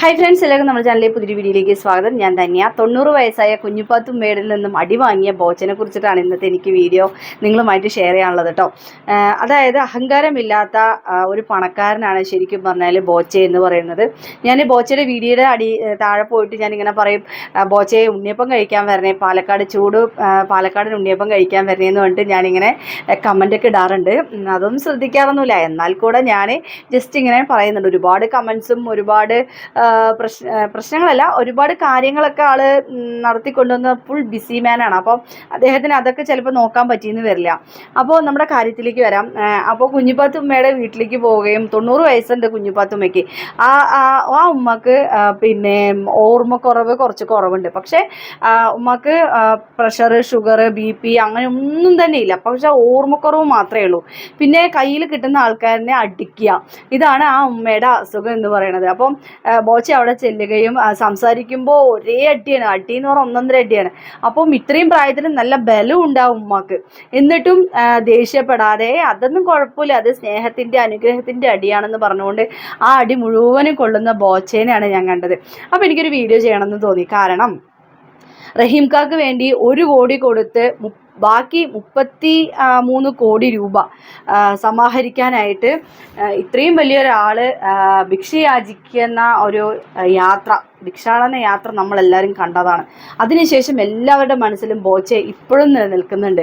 Hi friends എല്ലാവർക്കും നമ്മുടെ ചാനലിലെ പുതിയ വീഡിയോയിലേക്ക് സ്വാഗതം. ഞാൻ ധന്യ. തൊണ്ണൂറ് വയസ്സായ കുഞ്ഞുപാത്തും മേടിൽ നിന്നും അടി വാങ്ങിയ ബോച്ചനെ കുറിച്ചിട്ടാണ് ഇന്നത്തെ എനിക്ക് വീഡിയോ നിങ്ങളുമായിട്ട് ഷെയർ ചെയ്യാനുള്ളത് കേട്ടോ അതായത് അഹങ്കാരമില്ലാത്ത ഒരു പണക്കാരനാണ് ശരിക്കും പറഞ്ഞാൽ ബോച്ച എന്ന് പറയുന്നത്. ഞാൻ ബോച്ചയുടെ വീഡിയോയുടെ അടി താഴെ പോയിട്ട് ഞാനിങ്ങനെ പറയും ബോച്ചയെ ഉണ്ണിയപ്പം കഴിക്കാൻ വരണേ പാലക്കാട് ചൂട് പാലക്കാടിന് ഉണ്ണിയപ്പം കഴിക്കാൻ വരണേ എന്ന് പറഞ്ഞിട്ട് ഞാനിങ്ങനെ കമന്റൊക്കെ ഇടാറുണ്ട്. അതൊന്നും ശ്രദ്ധിക്കാറൊന്നുമില്ല. എന്നാൽ കൂടെ ഞാൻ ജസ്റ്റ് ഇങ്ങനെ പറയുന്നുണ്ട്. ഒരുപാട് കമൻസും ഒരുപാട് പ്രശ്ന പ്രശ്നങ്ങളല്ല. ഒരുപാട് കാര്യങ്ങളൊക്കെ ആൾ നടത്തിക്കൊണ്ടുവന്ന ഫുൾ ബിസി മാനാണ് അപ്പോൾ അദ്ദേഹത്തിന് അതൊക്കെ ചിലപ്പോൾ നോക്കാൻ പറ്റിയെന്ന് വരില്ല. അപ്പോൾ നമ്മുടെ കാര്യത്തിലേക്ക് വരാം. അപ്പോൾ കുഞ്ഞിപ്പാത്തുമ്മയുടെ വീട്ടിലേക്ക് പോവുകയും തൊണ്ണൂറ് വയസ്സുണ്ട് കുഞ്ഞിപ്പാത്തുമ്മയ്ക്ക് ആ ആ ഉമ്മക്ക് പിന്നെ ഓർമ്മക്കുറവ് കുറച്ച് കുറവുണ്ട്. പക്ഷേ ഉമ്മക്ക് പ്രഷർ ഷുഗർ ബി പി അങ്ങനെ ഒന്നും തന്നെ ഇല്ല. പക്ഷെ ഓർമ്മക്കുറവ് മാത്രമേ ഉള്ളൂ. പിന്നെ കയ്യിൽ കിട്ടുന്ന ആൾക്കാരനെ അടിക്കുക. ഇതാണ് ആ ഉമ്മയുടെ അസുഖം എന്ന് പറയുന്നത്. അപ്പം ആ, ബോച്ചി അവിടെ ചെല്ലുകയും സംസാരിക്കുമ്പോൾ ഒരേ അടിയാണ്. അടി എന്ന് പറഞ്ഞാൽ ഒന്നൊന്നര അടിയാണ്. അപ്പം ഇത്രയും പ്രായത്തിൽ നല്ല ബലം ഉണ്ടാവും ഉമ്മക്ക്. എന്നിട്ടും ദേഷ്യപ്പെടാതെ അതൊന്നും കുഴപ്പമില്ല. അത് സ്നേഹത്തിന്റെ അനുഗ്രഹത്തിന്റെ അടിയാണെന്ന് പറഞ്ഞുകൊണ്ട് ആ അടി മുഴുവനും കൊള്ളുന്ന ബോച്ചേനെയാണ് ഞാൻ കണ്ടത്. അപ്പോൾ എനിക്കൊരു വീഡിയോ ചെയ്യണമെന്ന് തോന്നി. കാരണം റഹീംകാക്ക് വേണ്ടി ഒരു കോടി കൊടുത്ത് മു- ബാക്കി മുപ്പത്തി മൂന്ന് കോടി രൂപ സമാഹരിക്കാനായിട്ട് ഇത്രയും വലിയൊരാൾ ഭിക്ഷ യാചിക്കുന്ന ഒരു യാത്ര ഭിക്ഷാടന യാത്ര നമ്മളെല്ലാവരും കണ്ടതാണ്. അതിനുശേഷം എല്ലാവരുടെ മനസ്സിലും ബോച്ചെ ഇപ്പോഴും നിലനിൽക്കുന്നുണ്ട്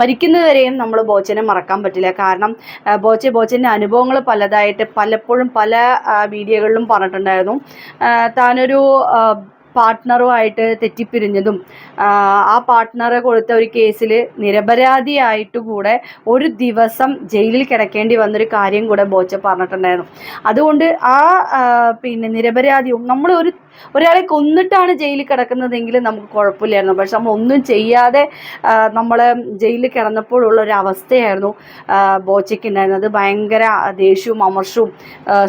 മരിക്കുന്നതുവരെയും നമ്മൾ ബോച്ചനെ മറക്കാൻ പറ്റില്ല. കാരണം ബോച്ച ബോച്ചെ ബോച്ചന്റെ അനുഭവങ്ങൾ പലതായിട്ട് പലപ്പോഴും പല വീഡിയോകളിലും പറഞ്ഞിട്ടുണ്ടായിരുന്നു. താനൊരു പാർട്ട്ണറുമായിട്ട് തെറ്റിപ്പിരിഞ്ഞതും ആ, പാർട്ട്ണറെ കൊടുത്ത ഒരു കേസിൽ നിരപരാധിയായിട്ട് കൂടെ ഒരു ദിവസം ജയിലിൽ കിടക്കേണ്ടി വന്നൊരു കാര്യം കൂടെ ബോച്ച പറഞ്ഞിട്ടുണ്ടായിരുന്നു. അതുകൊണ്ട് ആ, പിന്നെ നിരപരാധിയും നമ്മൾ ഒരു ഒരാളെ കൊന്നിട്ടാണ് ജയിലിൽ കിടക്കുന്നതെങ്കിൽ നമുക്ക് കുഴപ്പമില്ലായിരുന്നു. പക്ഷെ നമ്മൾ ഒന്നും ചെയ്യാതെ നമ്മൾ ജയിലിൽ കിടന്നപ്പോഴുള്ള ഒരു അവസ്ഥയായിരുന്നു ബോച്ചയ്ക്കുണ്ടായിരുന്നത്. ഭയങ്കര ദേഷ്യവും അമർഷവും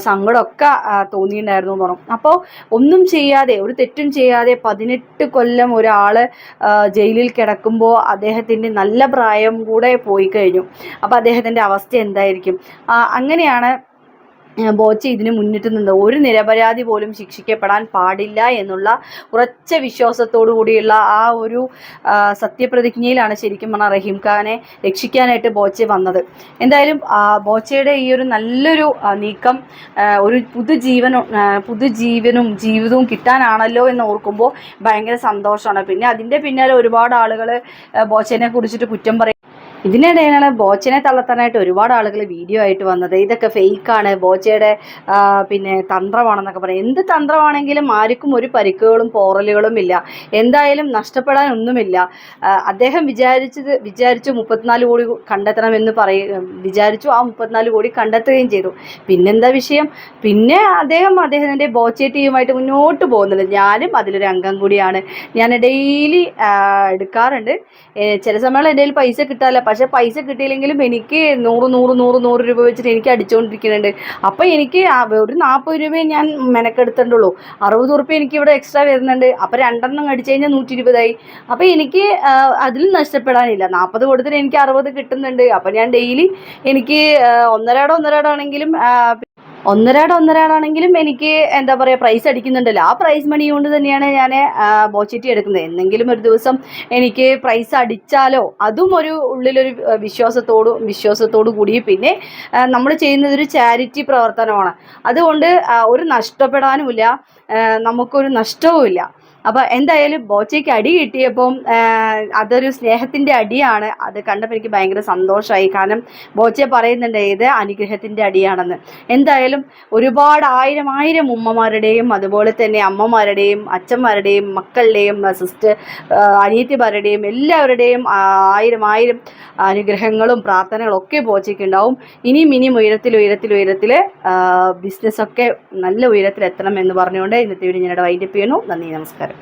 സങ്കടമൊക്കെ തോന്നിയിട്ടുണ്ടായിരുന്നു എന്ന് പറഞ്ഞു. അപ്പോൾ ഒന്നും ചെയ്യാതെ ഒരു തെറ്റും ചെയ്യാതെ പതിനെട്ട് കൊല്ലം ഒരാൾ ജയിലിൽ കിടക്കുമ്പോൾ അദ്ദേഹത്തിന്റെ നല്ല പ്രായം കൂടെ പോയി കഴിഞ്ഞു. അപ്പോൾ അദ്ദേഹത്തിന്റെ അവസ്ഥ എന്തായിരിക്കും? അങ്ങനെയാണ് ബോച്ച ഇതിന് മുന്നിട്ട് നിന്ന് ഒരു നിരപരാധി പോലും ശിക്ഷിക്കപ്പെടാൻ പാടില്ല എന്നുള്ള ഉറച്ച വിശ്വാസത്തോടു കൂടിയുള്ള ആ ഒരു സത്യപ്രതിജ്ഞയിലാണ് ശരിക്കും പറഞ്ഞാൽ റഹീം ഖാനെ രക്ഷിക്കാനായിട്ട് ബോച്ച വന്നത്. എന്തായാലും ബോച്ചയുടെ ഈ ഒരു നല്ലൊരു നീക്കം ഒരു പുതുജീവൻ പുതുജീവനും ജീവിതവും കിട്ടാനാണല്ലോ എന്ന് ഓർക്കുമ്പോൾ ഭയങ്കര സന്തോഷമാണ്. പിന്നെ അതിന്റെ പിന്നാലെ ഒരുപാട് ആളുകൾ ബോച്ചനെ കുറിച്ചിട്ട് കുറ്റം പറയും. ഇതിനിടയിലാണ് ബോച്ചനെ തള്ളത്താനായിട്ട് ഒരുപാട് ആളുകൾ വീഡിയോ ആയിട്ട് വന്നത്. ഇതൊക്കെ ഫേക്കാണ് ബോച്ചയുടെ പിന്നെ തന്ത്രമാണെന്നൊക്കെ പറയും. എന്ത് തന്ത്രമാണെങ്കിലും ആർക്കും ഒരു പരിക്കുകളും പോറലുകളും ഇല്ല. എന്തായാലും നഷ്ടപ്പെടാൻ ഒന്നുമില്ല. അദ്ദേഹം വിചാരിച്ചത് വിചാരിച്ചു മുപ്പത്തിനാല് കോടി കണ്ടെത്തണമെന്ന് പറയ വിചാരിച്ചു ആ മുപ്പത്തിനാല് കോടി കണ്ടെത്തുകയും ചെയ്തു. പിന്നെന്താ വിഷയം? പിന്നെ അദ്ദേഹം അദ്ദേഹത്തിന്റെ ബോച്ചെ ടീമുമായിട്ട് മുന്നോട്ട് പോകുന്നുണ്ട്. ഞാനും അതിലൊരു അംഗം കൂടിയാണ്. ഞാൻ ഡെയിലി എടുക്കാറുണ്ട്. ചില സമയങ്ങളിൽ എന്റെ പൈസ കിട്ടാറില്ല. പക്ഷേ പൈസ കിട്ടിയില്ലെങ്കിലും എനിക്ക് നൂറ് നൂറ് നൂറ് നൂറ് രൂപ വെച്ചിട്ട് എനിക്ക് അടിച്ചുകൊണ്ടിരിക്കുന്നുണ്ട് അപ്പോൾ എനിക്ക് ഒരു നാൽപ്പത് രൂപയെ ഞാൻ മെനക്കെടുത്തിട്ടുള്ളൂ. അറുപത് റുപ്യ എനിക്ക് ഇവിടെ എക്സ്ട്രാ വരുന്നുണ്ട്. അപ്പോൾ രണ്ടെണ്ണം അടിച്ചു കഴിഞ്ഞാൽ നൂറ്റി ഇരുപതായി അപ്പോൾ എനിക്ക് അതിൽ നഷ്ടപ്പെടാനില്ല. നാൽപ്പത് കൊടുത്തിട്ട് എനിക്ക് അറുപത് കിട്ടുന്നുണ്ട്. അപ്പോൾ ഞാൻ ഡെയിലി എനിക്ക് ഒന്നരാടോ ഒന്നരാടോ ആണെങ്കിലും ഒന്നരാട് ഒന്നരാടാണെങ്കിലും എനിക്ക് എന്താ പറയുക പ്രൈസ് അടിക്കുന്നുണ്ടല്ലോ. ആ പ്രൈസ് മണി കൊണ്ട് തന്നെയാണ് ഞാൻ ബോച്ചിറ്റി എടുക്കുന്നത്. എന്തെങ്കിലും ഒരു ദിവസം എനിക്ക് പ്രൈസ് അടിച്ചാലോ അതും ഒരു ഉള്ളിലൊരു വിശ്വാസത്തോട് വിശ്വാസത്തോടു കൂടി. പിന്നെ നമ്മൾ ചെയ്യുന്നത് ഒരു ചാരിറ്റി പ്രവർത്തനമാണ്. അതുകൊണ്ട് ഒരു നഷ്ടപ്പെടാനുമില്ല. നമുക്കൊരു നഷ്ടവുമില്ല. അപ്പോൾ എന്തായാലും ബോച്ചയ്ക്ക് അടി കിട്ടിയപ്പം അതൊരു സ്നേഹത്തിന്റെ അടിയാണ്. അത് കണ്ടപ്പോൾ എനിക്ക് ഭയങ്കര സന്തോഷമായി. കാരണം ബോച്ചയെ പറയുന്നുണ്ട് ഇത് അനുഗ്രഹത്തിന്റെ അടിയാണെന്ന്. എന്തായാലും ഒരുപാട് ആയിരം ആയിരം ഉമ്മമാരുടെയും അതുപോലെ തന്നെ അമ്മമാരുടെയും അച്ഛന്മാരുടെയും മക്കളുടെയും സിസ്റ്റർ അനിയത്തിമാരുടെയും എല്ലാവരുടെയും ആയിരം ആയിരം അനുഗ്രഹങ്ങളും പ്രാർത്ഥനകളും ഒക്കെ ബോച്ചയ്ക്ക് ഉണ്ടാവും ഇനിയും ഇനിയും ഉയരത്തിൽ ഉയരത്തിൽ ഉയരത്തിൽ ബിസിനസ്സൊക്കെ നല്ല ഉയരത്തിൽ എത്തണം എന്ന് പറഞ്ഞുകൊണ്ട് ഇന്നത്തെ വീഡിയോ ഞാനിവിടെ വൈൻഡപ്പ് ചെയ്യുന്നു. നന്ദി നമസ്കാരം.